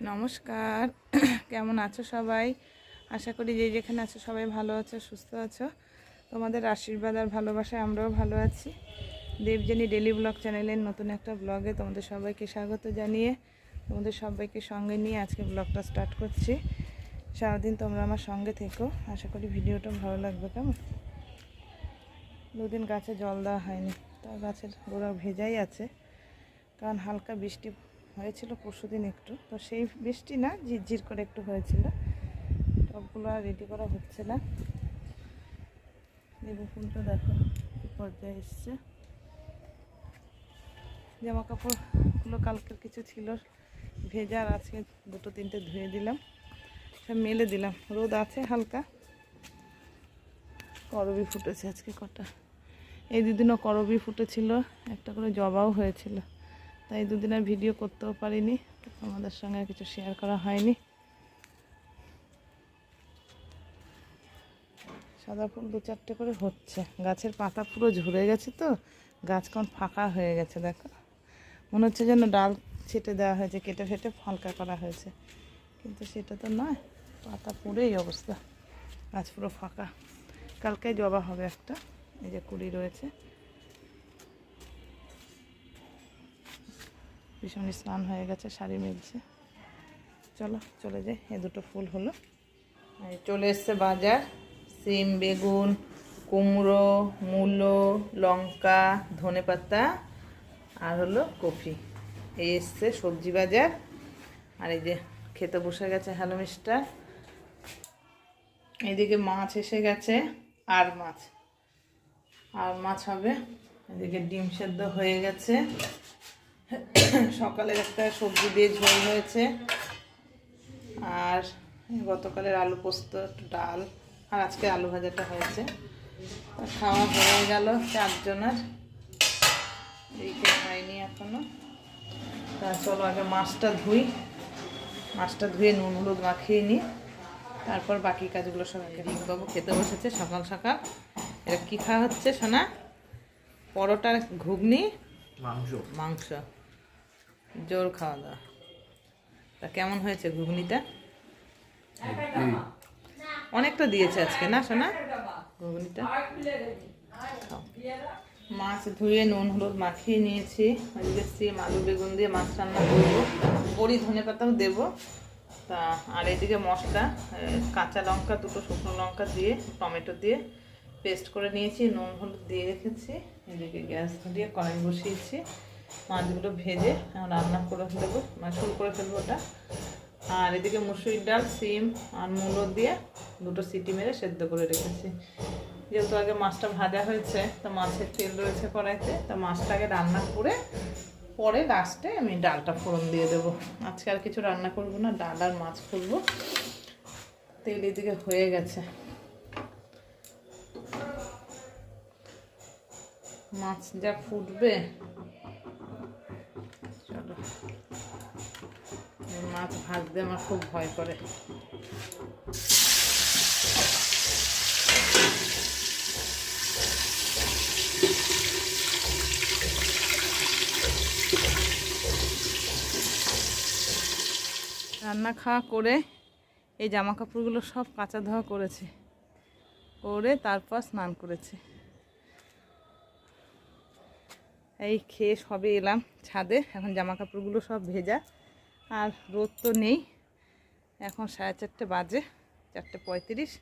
নমস্কার। কেমন আছো সবাই? আশা করি যে যেখানে আছো সবাই ভালো আছো, সুস্থ আছো। তোমাদের আশীর্বাদ আর ভালোবাসায় আমরাও ভালো আছি। দেবজানি ডেলি ব্লগ চ্যানেলের নতুন একটা ব্লগে তোমাদের সবাইকে স্বাগত জানিয়ে তোমাদের সবাইকে সঙ্গে নিয়ে আজকে ব্লগটা স্টার্ট করছি। সারাদিন তোমরা আমার সঙ্গে থেকো। আশা করি ভিডিওটা ভালো লাগবে কেমন? দুদিন গাছে জল দেওয়া হয়নি তা গাছের গোড়া ভেজাই আছে। কারণ হালকা বৃষ্টি হয়েছিল পরশু দিন একটু। তো সেই বৃষ্টি না, ঝিরঝির করে একটু হয়েছিল। টবগুলো আর রেডি করা হচ্ছে না। লেবু ফুলটা দেখো পর্যায়ে এসছে। জামা কাপড়গুলো কালকের কিছু ছিল, ভেজা আর আজকে দুটো তিনটে ধুয়ে দিলাম। সব মেলে দিলাম, রোদ আছে হালকা। করবি ফুটেছে আজকে কটা। এই দুদিনও করবি ফুটেছিল, একটা করে জবাও হয়েছিল। তাই দুদিন আর ভিডিও করতেও পারিনি আমাদের সঙ্গে কিছু শেয়ার করা হয়নি। সাদা ফুল দু চারটে করে হচ্ছে। গাছের পাতা পুরো ঝরে গেছে তো, গাছ কেমন ফাঁকা হয়ে গেছে দেখো। মনে হচ্ছে যেন ডাল ছেটে দেওয়া হয়েছে, কেটে ফেটে ফালকা করা হয়েছে। কিন্তু সেটা তো নয়, পাতা পুরোই অবস্থা। গাছ পুরো ফাঁকা। কালকে জবা হবে একটা, এই যে কুড়ি রয়েছে। ভীষণই স্নান হয়ে গেছে, শাড়ি মিলছে। চলো, চলে যাই। এ দুটো ফুল হলো। চলে এসছে বাজার। সিম, বেগুন, কুমড়ো, মূলো, লঙ্কা ধনেপাতা আর হলো কফি এই এসছে সবজি বাজার। আর এই যে খেতে বসে গেছে হ্যালো মিস্টার। এইদিকে মাছ এসে গেছে। আর মাছ। আর মাছ হবে। এদিকে ডিম সেদ্ধ হয়ে গেছে। সকালের একটা সবজি দিয়ে ঝোল হয়েছে। আর গতকালের আলু পোস্ত ডাল আর আজকে আলু ভাজাটা হয়েছে। খাওয়া হয়ে গেল চারজনের। এইকে খাইনি এখনও। তা চলো আগে মাছটা ধুই। মাছটা ধুয়ে নুন হলুদ মাখিয়ে নিই। তারপর বাকি কাজগুলো সব আগে বাবু খেতে বসেছে সকাল সকাল। এটা কী খাওয়া হচ্ছে সোনা পরোটার ঘুগনি? মাংস। মাংস। জোর খাওয়া দাওয়া। তা কেমন হয়েছে ঘুগনিটা? অনেকটা দিয়েছে আজকে, না সোনা? ঘুগনিটা? মাছ ধুয়ে, নুন, হলুদ মাখিয়ে নিয়েছি। ওইদিকে সিম বেগুন দিয়ে মাছ রান্না করব। বড়ি ধনে পাতাও দেবো। তা, আর এদিকে মশলা কাঁচা লঙ্কা, দুটো শুকনো লঙ্কা দিয়ে, টমেটো দিয়ে পেস্ট করে নিয়েছি, নুন, হলুদ দিয়ে রেখেছি। এদিকে গ্যাস ধরিয়ে কড়াই বসিয়েছি। মাছগুলো ভেজে রান্না করে দেবো মানে শুরু করে ফেলব ওটা। আর এদিকে মুসুরির ডাল, সিম আর মূলো দিয়ে দুটো সিটি মেরে সেদ্ধ করে রেখেছি। যেহেতু আগে মাছটা ভাজা হয়েছে, তো মাছের তেল রয়েছে কড়াইতে, তা মাছটাকে রান্না করে পরে লাস্টে আমি ডালটা ফোড়ন দিয়ে দেবো। আজকে আর কিছু রান্না করব না, ডাল আর মাছ করব। তেল এদিকে হয়ে গেছে। মাছ যা ফুটবে মাছ ভাজতে আমার খুব ভয় করে। রান্না খাওয়া করে এই জামা কাপড়গুলো সব কাঁচা ধোয়া করেছে। করে তারপর স্নান করেছে। এই খেয়ে সবে এলাম ছাদে, এখন জামা কাপড়গুলো সব ভেজা। আর রোদ তো নেই। এখন সাড়ে চারটে বাজে, চারটে পঁয়ত্রিশ।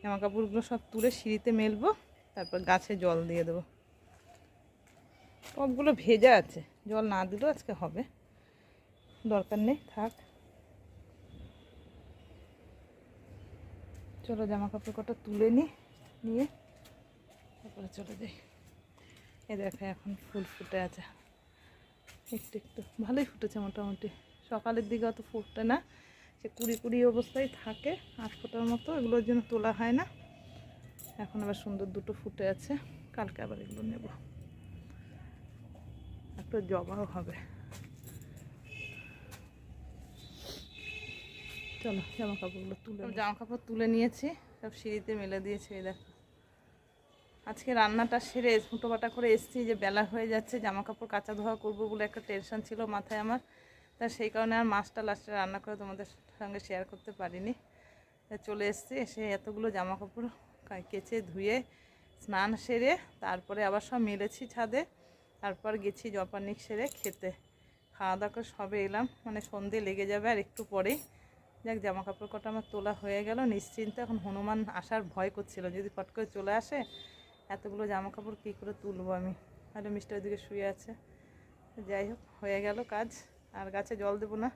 জামা কাপড়গুলো সব তুলে সিঁড়িতে মেলবো, তারপর গাছে জল দিয়ে দেবো। সবগুলো ভেজা আছে, জল না দিলেও আজকে হবে। দরকার নেই, থাক। চলো জামা কাপড় কটা তুলে নিই নিয়ে তারপরে চলে যাই। এ দেখো, এখন ফুল ফুটে আছে। একটু একটু, ভালোই ফুটেছে মোটামুটি। সকালের দিকে অত ফুটে না। সে কুড়ি কুড়ি অবস্থায় থাকে, আট ফোটার মতো, এগুলোর জন্য তোলা হয় না। এখন আবার সুন্দর দুটো ফুটে আছে, কালকে আবার এগুলো নেব। একটা জবাও হবে। চলো জামা কাপড়গুলো তুলে জামা কাপড় তুলে নিয়েছি, সব সিঁড়িতে মেলে দিয়েছে, এই দেখো। আজকে রান্নাটা সেরে ফুটোপাটা করে এসেছি যে বেলা হয়ে যাচ্ছে জামা কাপড় কাচা ধোয়া করব বলে একটা টেনশন ছিল মাথায় আমার। তা সেই কারণে আর মাছটা লাস্টে রান্না করে তোমাদের সঙ্গে শেয়ার করতে পারিনি। চলে এসেছি, এসে এতগুলো জামা কাপড় কেচে ধুয়ে, স্নান সেরে, তারপরে আবার সব মেলেছি ছাদে, তারপর গেছি জপানিক সেরে খেতে। খাওয়া দাওয়া করে সবে এলাম মানে সন্ধে লেগে যাবে আর একটু পরেই। যাক জামা কাপড় কটা আমার তোলা হয়ে গেল, নিশ্চিন্তে এখন হনুমান আসার ভয় করছিল। যদি ফট করে চলে আসে, এতগুলো জামা কাপড় কী করে তুলবো আমি? আর মিস্টার ওদিকে শুয়ে আছে। যাই হোক, হয়ে গেল কাজ। আর গাছে জল দেবো না।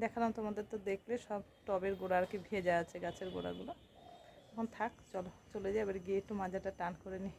দেখালাম তোমাদের তো দেখলে সব টবের গোড়া আর কি ভেজা আছে গাছের গোড়াগুলো। এখন থাক, চলো, চলে যাই, এবার গিয়ে একটু মাজাটা টান করে নিই।